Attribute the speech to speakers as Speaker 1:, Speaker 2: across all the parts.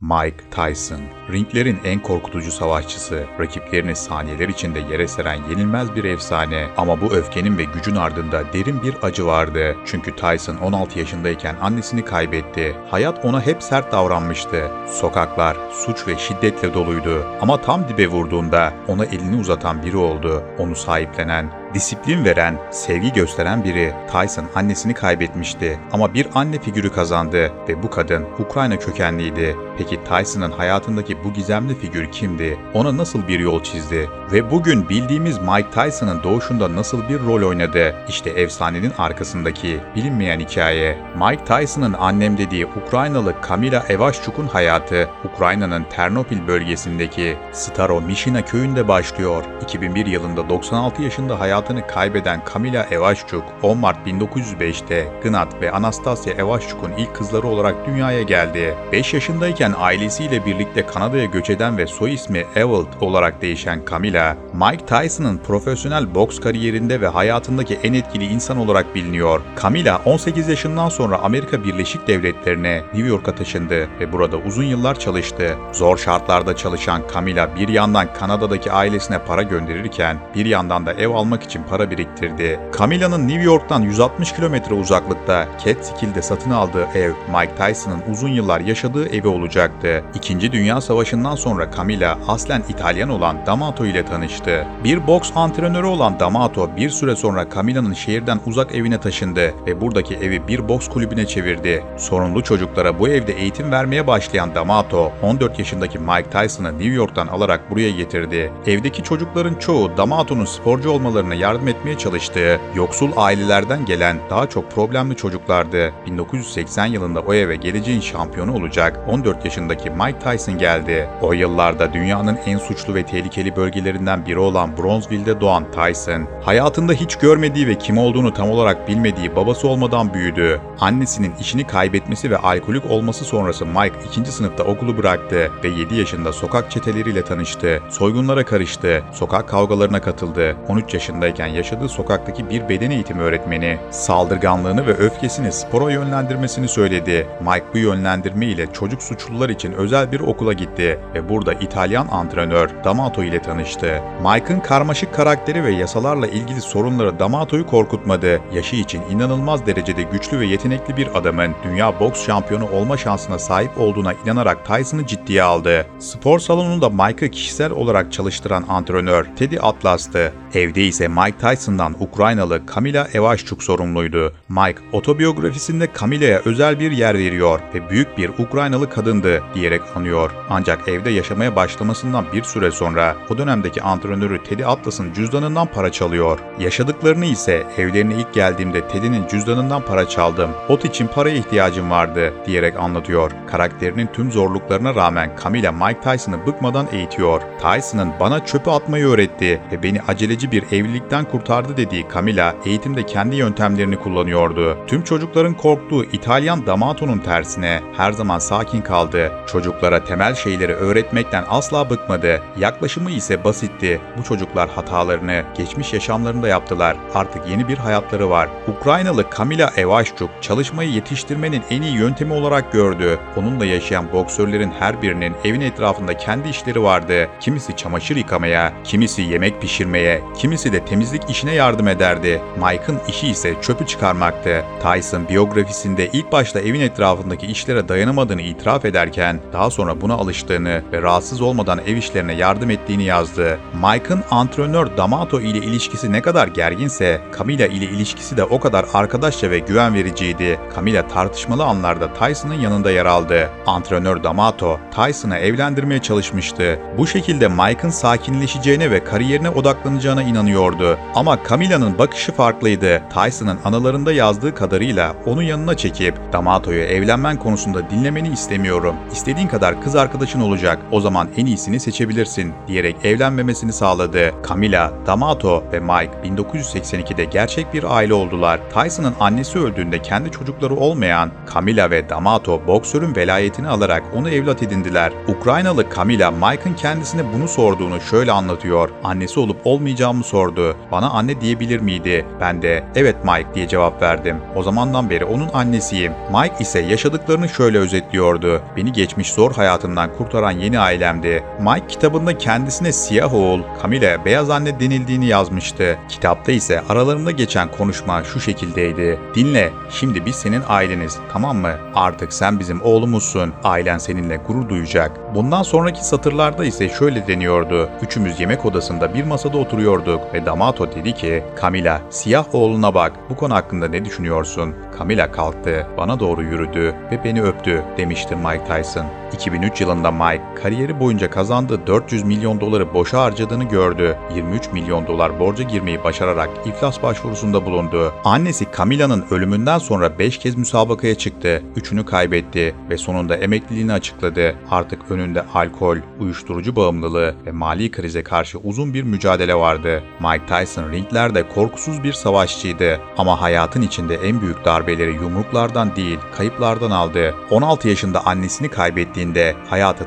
Speaker 1: Mike Tyson, ringlerin en korkutucu savaşçısı, rakiplerini saniyeler içinde yere seren yenilmez bir efsane ama bu öfkenin ve gücün ardında derin bir acı vardı. Çünkü Tyson 16 yaşındayken annesini kaybetti. Hayat ona hep sert davranmıştı. Sokaklar suç ve şiddetle doluydu ama tam dibe vurduğunda ona elini uzatan biri oldu. Onu sahiplenen, disiplin veren, sevgi gösteren biri. Tyson annesini kaybetmişti ama bir anne figürü kazandı ve bu kadın Ukrayna kökenliydi. Peki Tyson'ın hayatındaki bu gizemli figür kimdi? Ona nasıl bir yol çizdi? Ve bugün bildiğimiz Mike Tyson'ın doğuşunda nasıl bir rol oynadı? İşte efsanenin arkasındaki bilinmeyen hikaye. Mike Tyson'ın annem dediği Ukraynalı Kamila Evashchuk'un hayatı Ukrayna'nın Ternopil bölgesindeki Staromişina köyünde başlıyor. 2001 yılında 96 yaşında hayatını kaybeden Kamila Evashchuk 10 Mart 1905'te Gnat ve Anastasia Evashchuk'un ilk kızları olarak dünyaya geldi. 5 yaşındayken ailesiyle birlikte Kanada'ya göç eden ve soy ismi Ewald olarak değişen Camilla, Mike Tyson'ın profesyonel boks kariyerinde ve hayatındaki en etkili insan olarak biliniyor. Camilla 18 yaşından sonra Amerika Birleşik Devletleri'ne New York'a taşındı ve burada uzun yıllar çalıştı. Zor şartlarda çalışan Camilla bir yandan Kanada'daki ailesine para gönderirken bir yandan da ev almak için para biriktirdi. Camilla'nın New York'tan 160 kilometre uzaklıkta Catskill'de satın aldığı ev Mike Tyson'ın uzun yıllar yaşadığı evi olacaktı. İkinci Dünya Savaşı'ndan sonra Camilla aslen İtalyan olan D'Amato ile tanıştı. Bir boks antrenörü olan D'Amato bir süre sonra Camilla'nın şehirden uzak evine taşındı ve buradaki evi bir boks kulübüne çevirdi. Sorunlu çocuklara bu evde eğitim vermeye başlayan D'Amato, 14 yaşındaki Mike Tyson'ı New York'tan alarak buraya getirdi. Evdeki çocukların çoğu D'Amato'nun sporcu olmalarına yardım etmeye çalıştığı, yoksul ailelerden gelen daha çok problemli çocuklardı. 1980 yılında o eve geleceğin şampiyonu olacak 14 yaşındaki Mike Tyson geldi. O yıllarda dünyanın en suçlu ve tehlikeli bölgelerinden biri olan Bronzeville'de doğan Tyson, hayatında hiç görmediği ve kim olduğunu tam olarak bilmediği babası olmadan büyüdü. Annesinin işini kaybetmesi ve alkolik olması sonrası Mike ikinci sınıfta okulu bıraktı ve 7 yaşında sokak çeteleriyle tanıştı. Soygunlara karıştı, sokak kavgalarına katıldı. 13 yaşındayken yaşadığı sokaktaki bir beden eğitimi öğretmeni saldırganlığını ve öfkesini spora yönlendirmesini söyledi. Mike bu yönlendirme ile çocuk suçlular için özel bir okula gitti ve burada İtalyan antrenör D'Amato ile tanıştı. Mike'ın karmaşık karakteri ve yasalarla ilgili sorunları D'Amato'yu korkutmadı. Yaşı için inanılmaz derecede güçlü ve yetenekli bir adamın dünya boks şampiyonu olma şansına sahip olduğuna inanarak Tyson'ı ciddiye aldı. Spor salonunda Mike'ı kişisel olarak çalıştıran antrenör Teddy Atlas'tı. Evde ise Mike Tyson'dan Ukraynalı Kamila Evashchuk sorumluydu. Mike otobiyografisinde Kamila'ya özel bir yer veriyor ve büyük bir Ukraynalı kadındı diyerek anıyor. Ancak evde yaşamaya başlamasından bir süre sonra o dönemdeki antrenörü Teddy Atlas'ın cüzdanından para çalıyor. Yaşadıklarını ise evlerine ilk geldiğimde Teddy'nin cüzdanından para çaldım. Ot için paraya ihtiyacım vardı diyerek anlatıyor. Karakterinin tüm zorluklarına rağmen Camilla Mike Tyson'ı bıkmadan eğitiyor. Tyson'ın bana çöpe atmayı öğretti ve beni aceleci bir evlilikten kurtardı dediği Camilla eğitimde kendi yöntemlerini kullanıyordu. Tüm çocukların korktuğu İtalyan D'Amato'nun tersine her zaman sakin kaldı. Çocuklara temel şeyleri öğretmekten asla bıkmadı. Yaklaşımı ise basitti. Bu çocuklar hatalarını geçmiş yaşamlarında yaptılar. Artık yeni bir hayatları var. Ukraynalı Kamila Evashchuk çalışmayı yetiştirmenin en iyi yöntemi olarak gördü. Onunla yaşayan boksörlerin her birinin evin etrafında kendi işleri vardı. Kimisi çamaşır yıkamaya, kimisi yemek pişirmeye, kimisi de temizlik işine yardım ederdi. Mike'ın işi ise çöpü çıkarmaktı. Tyson biyografisinde ilk başta evin etrafındaki işlere dayanamadığını itiraf ederken daha sonra buna alıştığını ve rahatsız olmadan ev işlerine yardım ettiğini yazdı. Mike'ın antrenör D'Amato ile ilişkisi ne kadar gerginse Camilla ile ilişkisi de o kadar arkadaşça ve güven vericiydi. Camilla tartışmalı anlarda Tyson'ın yanında yer aldı. Antrenör D'Amato Tyson'ı evlendirmeye çalışmıştı. Bu şekilde Mike'ın sakinleşeceğine ve kariyerine odaklanacağına inanıyordu. Ama Camilla'nın bakışı farklıydı. Tyson'ın analarında yazdığı kadarıyla onu yanına çekip D'Amato'yu evlenmen konusunda dinlemeni istemiyorum. İstediğin kadar kız arkadaşın olacak. O zaman en iyisini seçebilirsin diyerek evlenmemesini sağladı. Camilla, D'Amato ve Mike 1982'de gerçek bir aile oldular. Tyson'ın annesi öldüğünde kendi çocukları olmayan Camilla ve D'Amato boksörün velayetini alarak onu evlat edindiler. Ukraynalı Camilla, Mike'ın kendisine bunu sorduğunu şöyle anlatıyor. Annesi olup olmayacağımı konuşacağımı sordu. Bana anne diyebilir miydi? Ben de evet Mike diye cevap verdim. O zamandan beri onun annesiyim. Mike ise yaşadıklarını şöyle özetliyordu. Beni geçmiş zor hayatımdan kurtaran yeni ailemdi. Mike kitabında kendisine siyah oğul, Camille beyaz anne denildiğini yazmıştı. Kitapta ise aralarında geçen konuşma şu şekildeydi. Dinle, şimdi biz senin aileniz, tamam mı? Artık sen bizim oğlumuzsun. Ailen seninle gurur duyacak. Bundan sonraki satırlarda ise şöyle deniyordu. Üçümüz yemek odasında bir masada oturuyorduk ve Damato dedi ki, Camila, siyah oğluna bak. Bu konu hakkında ne düşünüyorsun? Camila kalktı, bana doğru yürüdü ve beni öptü demişti Mike Tyson. 2003 yılında Mike kariyeri boyunca kazandığı 400 milyon doları boşa harcadığını gördü. 23 milyon dolar borca girmeyi başararak iflas başvurusunda bulundu. Annesi Camila'nın ölümünden sonra 5 kez müsabakaya çıktı. Üçünü kaybetti ve sonunda emekliliğini açıkladı. Artık önünde alkol, uyuşturucu bağımlılığı ve mali krize karşı uzun bir mücadele vardı. Mike Tyson ringlerde korkusuz bir savaşçıydı ama hayatın içinde en büyük darbeleri yumruklardan değil, kayıplardan aldı. 16 yaşında annesini kaybettiğinde hayatı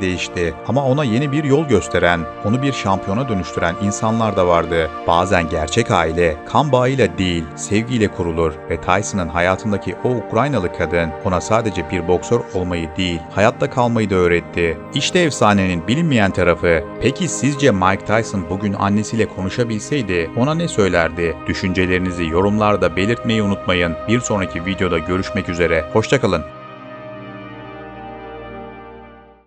Speaker 1: değişti ama ona yeni bir yol gösteren, onu bir şampiyona dönüştüren insanlar da vardı. Bazen gerçek aile kan bağıyla değil, sevgiyle kurulur ve Tyson'ın hayatındaki o Ukraynalı kadın ona sadece bir boksör olmayı değil, hayatta kalmayı da öğretti. İşte efsanenin bilinmeyen tarafı. Peki sizce Mike Tyson bugün annesiyle konuşabilseydi ona ne söylerdi? Düşüncelerinizi yorumlarda belirtmeyi unutmayın. Bir sonraki videoda görüşmek üzere. Hoşçakalın.